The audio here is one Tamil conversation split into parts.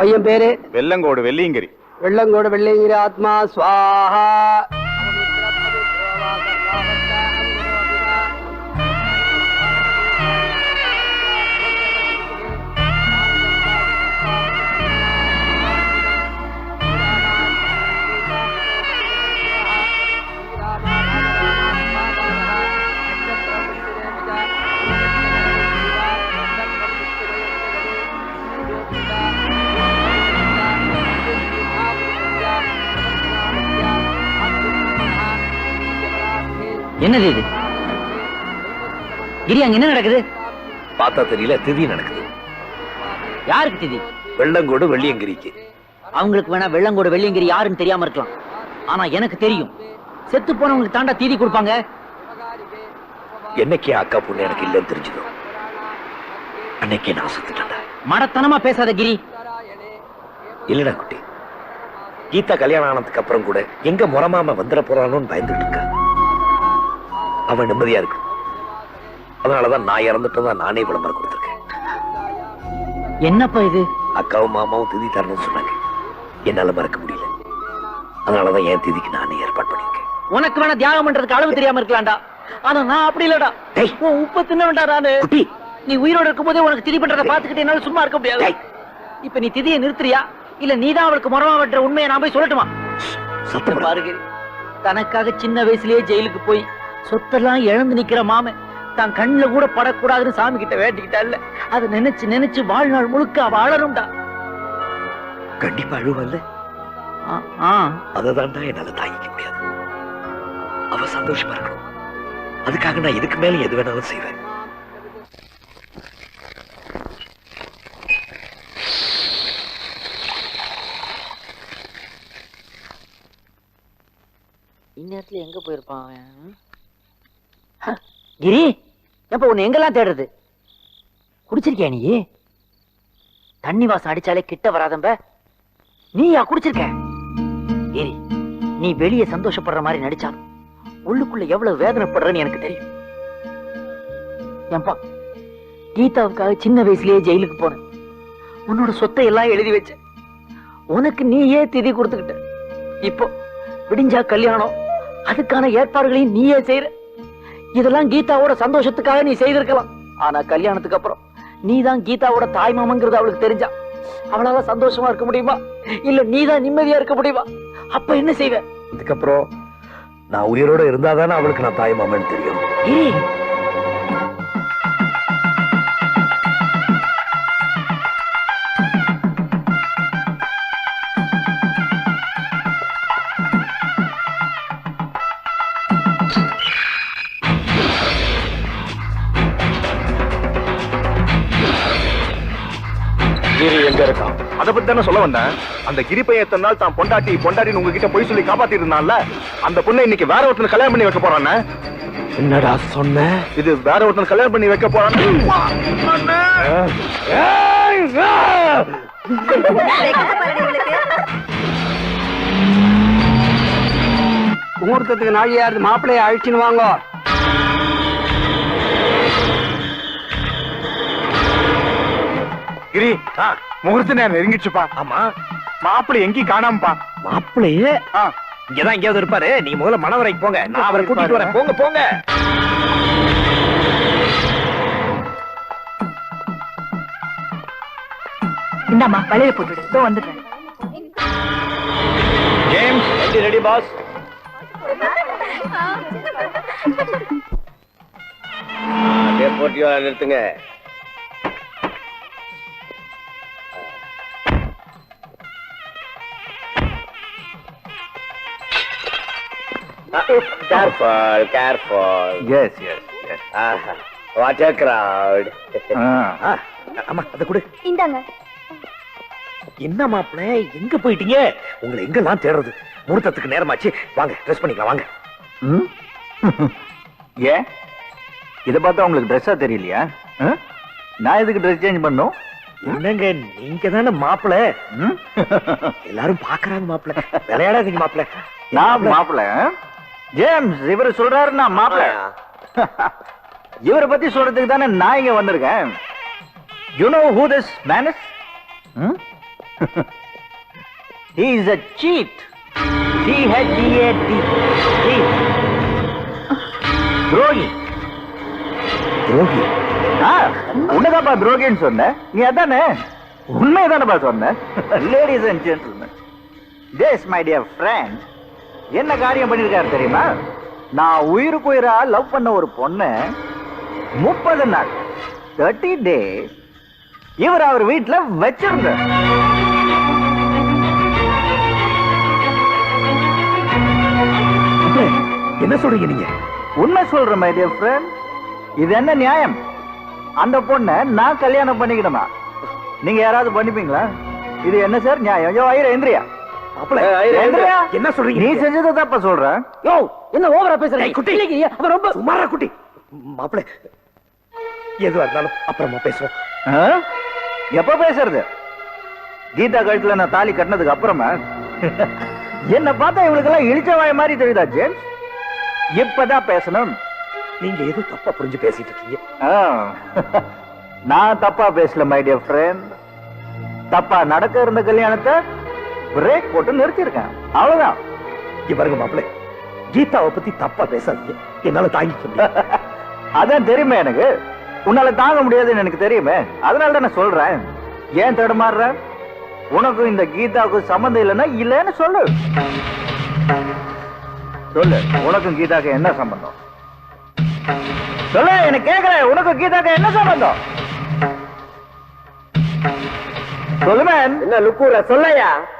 பையன் பேரு? வெள்ளங்கோடு வெள்ளியங்கிரி. வெள்ளங்கோடு வெள்ளைங்கிற ஆத்மா சுவாஹா. என்னது இது? கிரி அங்க என்ன நடக்குது? பார்த்தா தெரியல திதி நடக்குது. யாருக்கு திதி? வெள்ளங்கோடு வெள்ளியங்கிரிக்கு. அவங்களுக்கு வேணா வெள்ளங்கோடு வெள்ளியங்கிரி யாருன்னு தெரியாம இருக்கலாம். ஆனா எனக்கு தெரியும். செத்து போனவங்களுக்கு தாண்டா தீதி கொடுப்பாங்க. என்னைக்கே அக்கா பொண்ணு எனக்கு இல்லைன்னு தெரிஞ்சதோ? அன்னைக்கே நான் செத்துட்டேன்டா. மடத்தனமா பேசாத கிரி. இல்லடா குட்டி. கீதா கல்யாணம் ஆனதுக்கு அப்புறம் கூட எங்க முறமாம வந்துட போறானோன்னு பயந்துட்டு இருக்கா? அவன் நிம்மதியா இருக்கு. அதனாலதான் நான் இறந்துட்டதா நானே விளம்பரம் கொடுத்துருக்கேன். என்னப்பா இது? அக்காவும் மாமாவும் திதி தரணும்னு சொன்னாங்க. என்னால மறக்க முடியல. அதனாலதான் என் திதிக்கு நானே ஏற்பாடு பண்ணிருக்கேன் உனக்கு வேணா தியாகம் பண்றதுக்கு அளவு தெரியாம இருக்கலாம்டா. ஆனா நான் அப்படி இல்லடா. உன் உப்ப தின்னவன்டா நானு. நீ உயிரோட இருக்கும்போதே உனக்கு திதி பண்றத பாத்துக்கிட்டு என்னால சும்மா இருக்க முடியாது. டேய். இப்ப நீ திதியை நிறுத்துறியா? இல்ல நீதான் அவளுக்கு முறமா வெட்டுற உண்மையை நான் போய் சொல்லட்டுமா. பாருங்க. தனக்காக சின்ன வயசுலயே ஜெயிலுக்கு போய் சொத்தெல்லாம் இழந்து நிக்கிற மாமன் தான் கண்ணுல கூட படக்கூடாதுன்னு சாமி கிட்ட வேண்டிக்கிட்டால அதை நினைச்சு நினைச்சு வாழ்நாள் முழுக்க அவ அழணும்டா. கண்டிப்பா அழுவல்ல. ஆ, ஆ. அததான்டா என்னால தாங்கிக்க முடியாது. அவ சந்தோஷமா இருக்கணும். அதுக்காக நான் இதுக்கு மேல எது வேணாலும் செய்வேன். இந்நேரத்துல எங்க போயிருப்பான் அவன்? கிரி எப்ப உன்னை எங்கெல்லாம் தேடுறது? குடிச்சிருக்கியா நீ? தண்ணி வாசம் அடிச்சாலே கிட்ட வராதம்ப. நீயா குடிச்சிருக்க? கிரி நீ வெளியே சந்தோஷப்படுற மாதிரி நடிச்சாலும் உள்ளுக்குள்ள எவ்வளவு வேதனைப்படுறன்னு எனக்கு தெரியும். என்பா கீதாவுக்காக சின்ன வயசுலயே ஜெயிலுக்கு போனேன். உன்னோட சொத்தை எல்லாம் எழுதி வச்ச உனக்கு நீயே திதி கொடுத்துக்கிட்ட. இப்போ விடிஞ்சா கல்யாணம் அதுக்கான ஏற்பாடுகளையும் நீயே செய்யற இதெல்லாம் கீதாவோட சந்தோஷத்துக்காக நீ செய்திருக்கலாம். ஆனா கல்யாணத்துக்கு அப்புறம் நீதான் கீதாவோட தாய் மாமங்கிறது அவளுக்கு தெரிஞ்சா. அவளால சந்தோஷமா இருக்க முடியுமா? இல்ல நீதான் நிம்மதியா இருக்க முடியுமா? அப்ப என்ன செய்வ? அதுக்கப்புறம் நான் உயிரோட இருந்தாதானே அவளுக்கு நான் தாய் மாமன்னு தெரியும். கிரி எங்க இருக்கான்? அத பத்தி தானே சொல்ல வந்தேன். அந்த கிரி பையன் எத்தனை நாள் தான் பொண்டாட்டி பொண்டாட்டின்னு உங்ககிட்ட போய் சொல்லி காப்பாத்திட்டு இருந்தான்ல அந்த பொண்ணை இன்னைக்கு வேற ஒருத்தனை கல்யாணம் பண்ணி வைக்க போறானே? என்னடா சொன்ன? இது வேற ஒருத்தனை கல்யாணம் பண்ணி வைக்க போறானே? முகூர்த்தத்துக்கு நாழியாரு மாப்பிள்ளைய அழிச்சுன்னு வாங்க. கிரி முகூர்த்த நேரம் நெருங்கிடுச்சுப்பா. ஆமா. மாப்பிள்ளை எங்கேயும் காணாமப்பா. மாப்பிள்ளையே? இங்கதான் எங்கேயாவது இருப்பாரு. நீ முதல்ல மணவரைக்கு போங்க. நான் அவரை கூட்டிட்டு வரேன். போங்க போங்க. இந்தாம்மா வளையல போட்டுடு இதோ வந்துட்டேன் ஜேம்ஸ் ரெடி ரெடி பாஸ். போட்டியோ நிறுத்துங்க careful careful yes yes yes what a crowd. ஆமா அத கொடு. இந்தாங்க. என்ன மாப்பிள எங்க போயிட்டீங்க? உங்களை எங்கெல்லாம் தேடுறது? முகூர்த்தத்துக்கு நேரமாச்சு. வாங்க ட்ரெஸ் பண்ணிக்கலாம் வாங்க. ஏன்? இத பார்த்தா உங்களுக்கு ட்ரெஸ்ஸா தெரியலையா? நான் எதுக்கு ட்ரெஸ் சேஞ்ச் பண்ணும் என்னங்க நீங்க தானே மாப்பிள. எல்லாரும் பாக்குறாங்க மாப்பிள. விளையாடாதீங்க மாப்பிள. நான் மாப்பிள்ள ஜேம்ஸ் இவர் சொல்றாரு நான் மாப்பிள்ள இவரை பத்தி சொல்றதுக்கு தானே நான் இங்க வந்திருக்கேன். You know who this man is he is a cheat. C h e a t. Cheat. துரோகி துரோகி ஆ உன்னதாப்பா துரோகின்னு சொன்ன. நீ அதானே? உண்மைதானப்பா சொன்ன. Ladies and gentleman this my dear friend என்ன காரியம் பண்ணிருக்காரு தெரியுமா நான் உயிருக்கு உயிரா லவ் பண்ண ஒரு பொண்ணு முப்பது நாள் தேர்ட்டி டேஸ் இவர் அவர் வீட்டுல வச்சிருந்தார் என்ன சொல்றீங்க நீங்க உண்மை சொல்றேன் மை டியர் ஃப்ரெண்ட் இது என்ன நியாயம் அந்த பொண்ணை நான் கல்யாணம் பண்ணிக்கணுமா நீங்க யாராவது பண்ணிப்பீங்களா இது என்ன சார் நியாயம் யோ ஐயர் எந்திரியா மாப்பிள எந்திரியா என்ன சொல்றீங்க நீ? செஞ்சதை தப்ப சொல்ற. யோ என்ன ஓவரா ஏய், குட்டி. இல்லைங்க, ரொம்ப சுமாரா குட்டி. மாப்பிள எதுவா இருந்தாலும் அப்புறமா பேசுவோம்? எப்ப பேசுறது? கீதா கழுத்துல நான் தாலி கட்டினதுக்கு அப்புறமா? என்ன பார்த்தா இவளுக்கெல்லாம் இழிச்ச வாய மாதிரி தெரியுதா ஜேம்ஸ்? இப்பதான் பேசணும். நீங்க ஏதோ தப்பா புரிஞ்சு பேசிட்டு இருக்கீங்க. நான் தப்பா பேசல மை டியர் ஃப்ரெண்ட் தப்பா நடக்க இருந்த கல்யாணத்தை பிரேக் போட்டு நிறுத்திருக்கேன் அவ்வளவுதான். இங்க பாருங்க மாப்பிள கீதாவை பத்தி தப்பா பேசாதீங்க. என்னால தாங்கிக்க முடியாது அதான் தெரியுமே எனக்கு. உன்னால தாங்க முடியாதுன்னு எனக்கு தெரியுமே. அதனால தான் நான் சொல்றேன். ஏன் தடுமாறுற உனக்கும் இந்த கீதாவுக்கும் சம்மந்தம் இல்லைன்னா இல்லைன்னு சொல்லு. சொல்லு உனக்கும் கீதாக்கு என்ன சம்பந்தம்? சொல்லு எனக்கு கேக்குறேன் உனக்கும் கீதாக்கு என்ன சம்பந்தம்? சொல்லு மேன் என்ன லுக்கூர? சொல்லையா? சொல்லு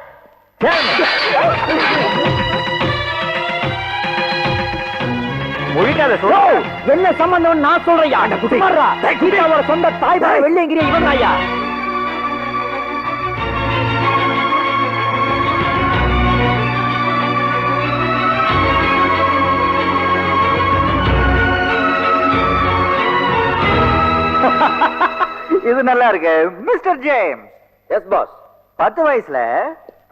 என்ன சம்பந்தம் நான் சொல்றையா கீதாவோட சொந்த தாய் தாய் வெள்ளைங்கிறிய இவன் ஐயா இது நல்லா இருக்கு. Mister James. எஸ் பாஸ் பத்து வயசுல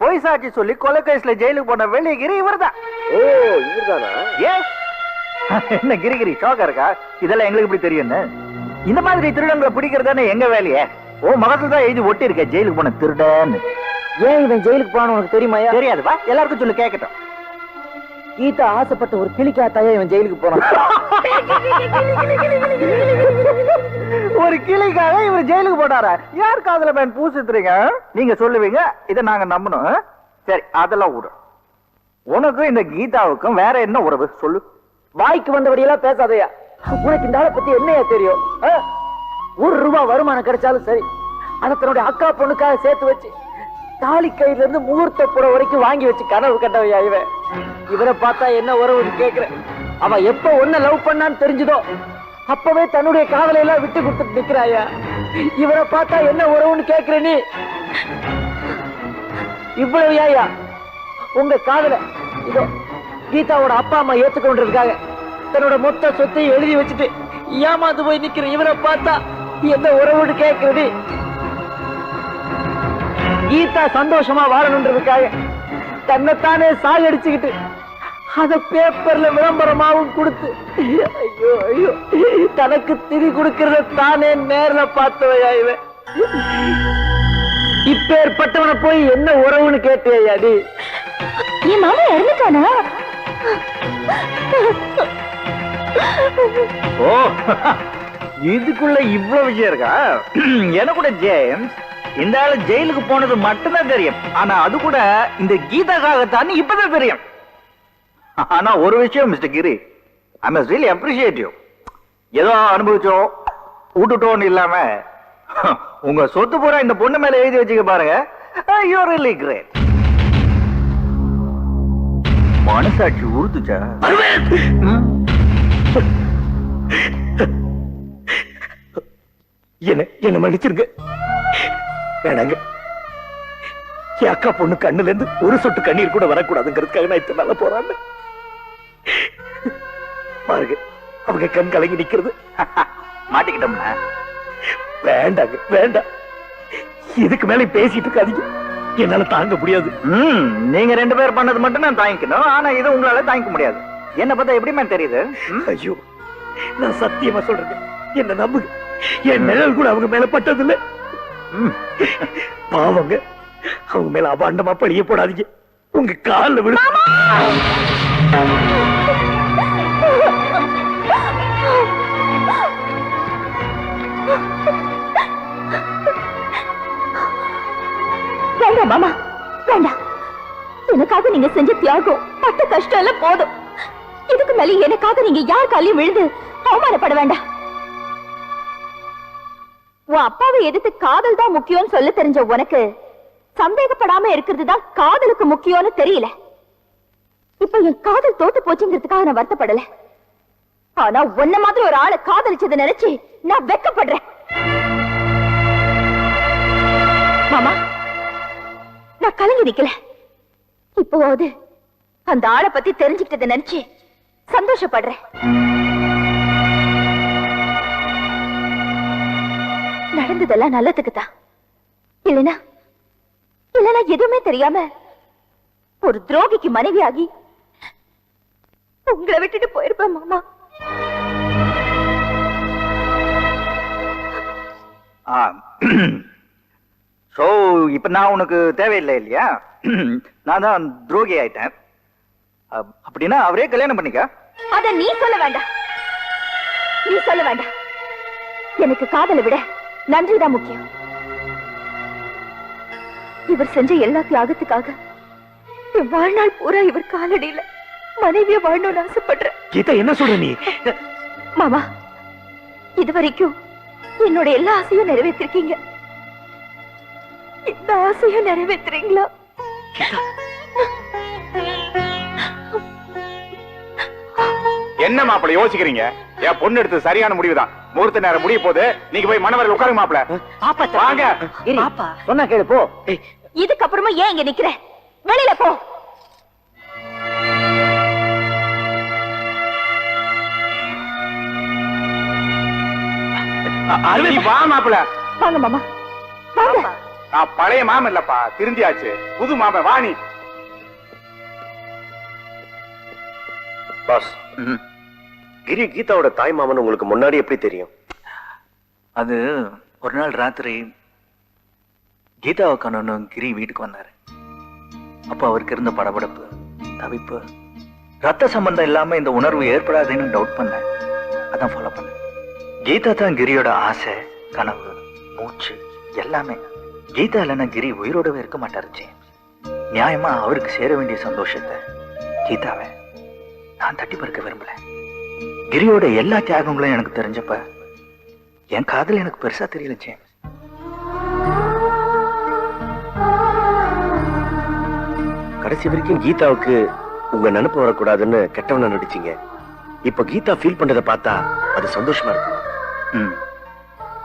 பொய் சாட்சி சொல்லி கொலை கேஸ்ல ஜெயிலுக்கு போன வெள்ளிகிரி இவர்தான். ஓ இவர்தானா? எஸ் என்ன கிரிகிரி ஷோக்கா இருக்கா? இதெல்லாம் எங்களுக்கு இப்படி தெரியும்னு இந்த மாதிரி திருடங்களை பிடிக்கிறதானே எங்க வேலையே? ஓ முகத்துல தான் எழுதி ஒட்டி இருக்க ஜெயிலுக்கு போன திருடன்னு ஏன் இவன் ஜெயிலுக்கு போன உனக்கு தெரியுமாயா தெரியாது வா எல்லாருக்கும் சொல்லு கேட்கட்டும் கீதா ஆசைப்பட்ட ஒரு கிளிக்காத்தாயா இவன் ஜெயிலுக்கு போறான். ஒரு கிளிக்காக இவர் ஜெயிலுக்கு போட்டாரா? யார் காதல மேன் பூசுத்துறீங்க நீங்க சொல்லுவீங்க இதை நாங்க நம்பணும். சரி அதெல்லாம் விடும் உனக்கும் இந்த கீதாவுக்கும் வேற என்ன உறவு? சொல்லு. வாய்க்கு வந்தபடியெல்லாம் பேசாதயா. உனக்கு இந்த ஆளை பத்தி என்னையா தெரியும்? ஒரு ரூபாய் வருமானம் கிடைச்சாலும் சரி அதை தன்னுடைய அக்கா பொண்ணுக்காக சேர்த்து வச்சு தாலி கையில இருந்து முகூர்த்த புற வரைக்கும் வாங்கி வச்சு கனவு கண்டவையா இவன்? இவரை பார்த்தா என்ன உறவுன்னு கேக்குறேன். அவ எப்ப ஒன்ன லவ் பண்ணான்னு தெரிஞ்சுதோ அப்பவே தன்னுடைய காதலை எல்லாம் விட்டு கொடுத்துட்டு நிக்கிறாயா? இவரை பார்த்தா என்ன உறவுன்னு கேக்குற நீ. இவ்வளவு ஏயா? உங்க காதல இதோ கீதாவோட அப்பா அம்மா ஏத்துக்கொண்டிருக்காங்க. தன்னோட மொத்த சொத்தையும் எழுதி வச்சுட்டு ஏமாந்து போய் நிக்கிற இவரை பார்த்தா என்ன உறவுன்னு கேக்குறது கீதா சந்தோஷமா வாழணுன்றதுக்காக தன்னைத்தானே சாகடிச்சுக்கிட்டு அத பேப்பர்ல விளம்பரமாவும் கொடுத்து ஐயோ ஐயோ தனக்கு திதி கொடுக்கறத தானே நேர்ல பார்த்தவையா இவன் இப்பேற்பட்டவனை போய் என்ன உறவுன்னு கேட்டியா நீ என் மாமா இறந்துட்டானா? ஓ இதுக்குள்ள இவ்வளவு விஷயம் இருக்கா? எனக்கு கூட ஜேம்ஸ் இந்த ஆளு ஜெயிலுக்கு போனது மட்டும்தான் தெரியும். ஆனா அது கூட இந்த கீதாக்காகத்தான் இப்பதான் தெரியும். ஆனா ஒரு விஷயம் mister Giri I must really appreciate you ஏதோ அனுபவிச்சோம் விட்டுட்டோம்னு இல்லாம உங்க சொத்து பூரா இந்த பொண்ணு மேல எழுதி வச்சுக்க பாருங்க. யூ ரியலி கிரேட் மனசாட்சி உறுத்துச்சா? என்ன என்ன மன்னிச்சிருங்க. வேணாங்க. என் அக்கா பொண்ணு கண்ணுல இருந்து ஒரு சொட்டு கண்ணீர் கூட வரக்கூடாதுங்கிறதுக்காக நான் இத்தனை நாளா போறாங்க. பாருங்க அவங்க கண் கலங்கி நிக்கிறது. மாட்டிக்கிட்டோம்னா? வேண்டாங்க வேண்டாம். இதுக்கு மேல பேசிட்டு இருக்காதீங்க. என்னால தாங்க முடியாது. நீங்க ரெண்டு பேர் பண்ணது மட்டும் நான் தாங்கிக்கணும். ஆனா இது உங்களால தாங்கிக்க முடியாது. என்ன பார்த்தா எப்படி மேம் தெரியுது? ஐயோ நான் சத்தியமா சொல்றேன் என்ன நம்புங்க. என் நிழல் கூட அவங்க மேல பட்டதில்லை. ம். பாவங்க அவங்க மேல அபாண்டமா பழிய போடாதீங்க. உங்க கால்ல விடு வேண்டாம் மாமா. வேண்டாம் எனக்காக நீங்க செஞ்ச தியாகம் பட்ட கஷ்டம் எல்லாம் போதும். இதுக்கு மேல எனக்காக நீங்க யார் காலையும் விழுந்து அவமானப்பட வேண்டாம். உன் அப்பாவை எதிர்த்து காதல் தான் முக்கியம்னு சொல்ல தெரிஞ்ச உனக்கு சந்தேகப்படாம இருக்கிறது தான் காதலுக்கு முக்கியம்னு தெரியல. இப்ப என் காதல் தோத்து போச்சுங்கிறதுக்காக நான் வருத்தப்படல. ஆனா உன்ன மாதிரி ஒரு ஆளை காதலிச்சதை நினைச்சு நான் வெக்கப்படுறேன். மாமா நான் கலங்கி நிக்கல. இப்போவாவது அந்த ஆளை பத்தி தெரிஞ்சுக்கிட்டதை நினைச்சு சந்தோஷப்படுறேன். நடந்ததெல்லாம் நல்லதுக்கு தான் இல்லனா இல்லனா எதுவுமே தெரியாம ஒரு துரோகிக்கு மனைவியாகி உங்களை விட்டுட்டு போயிருப்பேன் மாமா. சோ இப்ப நான் உனக்கு தேவையில்லை இல்லையா? நான் தான் துரோகி ஆயிட்டேன். அப்- அப்படின்னா அவரே கல்யாணம் பண்ணிக்க? அத நீ சொல்ல வேண்டாம். நீ சொல்ல வேண்டாம். எனக்கு காதலை விட நன்றிதான் முக்கியம். இவர் செஞ்ச எல்லா தியாகத்துக்காக என் வாழ்நாள் பூரா இவர் காலடியில மனைவிய வாழணும்னு ஆசைப்படுறேன். கீதா என்ன சொல்ற நீ? மாமா இதுவரைக்கும் என்னோட எல்லா ஆசையும் நிறைவேற்றிருக்கீங்க. இந்த ஆசையும் நிறைவேற்றுறீங்களா? என்ன மாப்பிள யோசிக்கிறீங்க? என் பொண்ணு எடுத்து சரியான முடிவுதான். முகூர்த்த நேரம் முடிய போது நீங்க போய் மணவரையில் உட்காருங்க மாப்பிள வாங்க. சொன்னா கேளு போ. இதுக்கப்புறமா ஏன் இங்க நிக்கிற? வெளியில போ. வா மாப்பிள வாங்க மாமா. வாங்க. நான் பழைய மாமன் இல்லப்பா. திருந்தியாச்சு. புது மாமன் வாணி. பாஸ். கிரி கீதாவோட தாய் மாமன் உங்களுக்கு முன்னாடி எப்படி தெரியும்? அது ஒரு நாள் ராத்திரி கீதாவை காணணும் கிரி வீட்டுக்கு வந்தாரு. அப்போ அவருக்கு இருந்த படபடப்பு தவிப்பு ரத்த சம்பந்தம் இல்லாம இந்த உணர்வு ஏற்படாதுன்னு டவுட் பண்ணேன். அதான் ஃபாலோ பண்ணேன். கீதா தான் கிரியோட ஆசை கனவு மூச்சு எல்லாமே. கீதா இல்லைன்னா கிரி உயிரோடவே இருக்க மாட்டாருச்சு நியாயமா அவருக்கு சேர வேண்டிய சந்தோஷத்தை கீதாவை நான் தட்டி பறக்க விரும்பல. கிரியோட எல்லா தியாகங்களும் எனக்கு தெரிஞ்சப்ப என் காதல் எனக்கு பெருசா தெரியல ஜேம்ஸ் கடைசி வரைக்கும் கீதாவுக்கு உங்க நினைப்பு வரக்கூடாதுன்னு கெட்டவன நடிச்சீங்க. இப்ப கீதா ஃபீல் பண்றதை பார்த்தா அது சந்தோஷமா இருக்கு. ம்.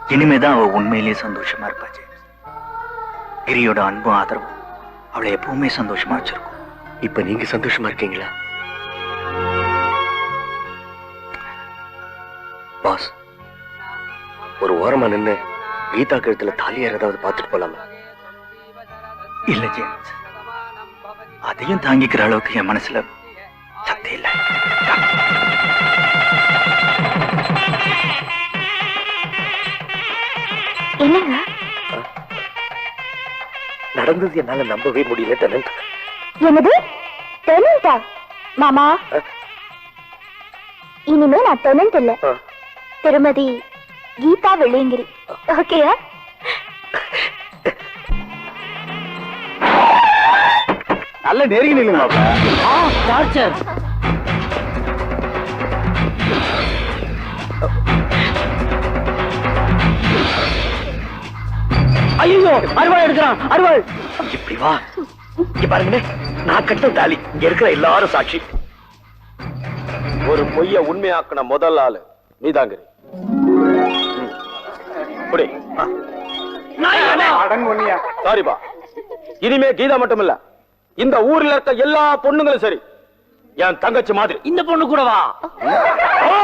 இனிமேதான் அவ உண்மையிலேயே சந்தோஷமா இருப்பா ஜேம்ஸ் கிரியோட அன்பும் ஆதரவும் அவளை எப்பவுமே சந்தோஷமா வச்சிருக்கும். இப்ப நீங்க சந்தோஷமா இருக்கீங்களா? பாஸ். ஒரு ஓரமா நின்னு கீதா கழுத்துல தாலி ஏறதாவது பார்த்துட்டு போலாமா? இல்ல ஜேம்ஸ் அதையும் தாங்கிக்கிற அளவுக்கு என் மனசுல சக்தி இல்ல. என்னங்க? நடந்தது என்னால நம்பவே முடியல டெனன்ட் என்னது? டெனண்டா மாமா? இனிமே நான் டெனண்ட் இல்ல. திருமதி கீதா வெள்ளியங்கிரி. ஓகேயா நல்ல நெருங்கி நில்லுங்க ஐயோ அருவாள் எடுக்கிறான் அருவாள் இப்படி வா. இங்க பாருங்க நான் கட்ட தாலி. இங்க இருக்கிற எல்லாரும் சாட்சி. ஒரு பொய்ய உண்மையாக்குன முதல் ஆளு நீதாங்கிரி. புடி அடன் ஒண்ணியா சாரிப்பா இனிமே கீதா மட்டும் இல்ல இந்த ஊர்ல இருக்க எல்லா பொண்ணுங்களும் சரி. என் தங்கச்சி மாதிரி. இந்த பொண்ணு கூட வா ஓ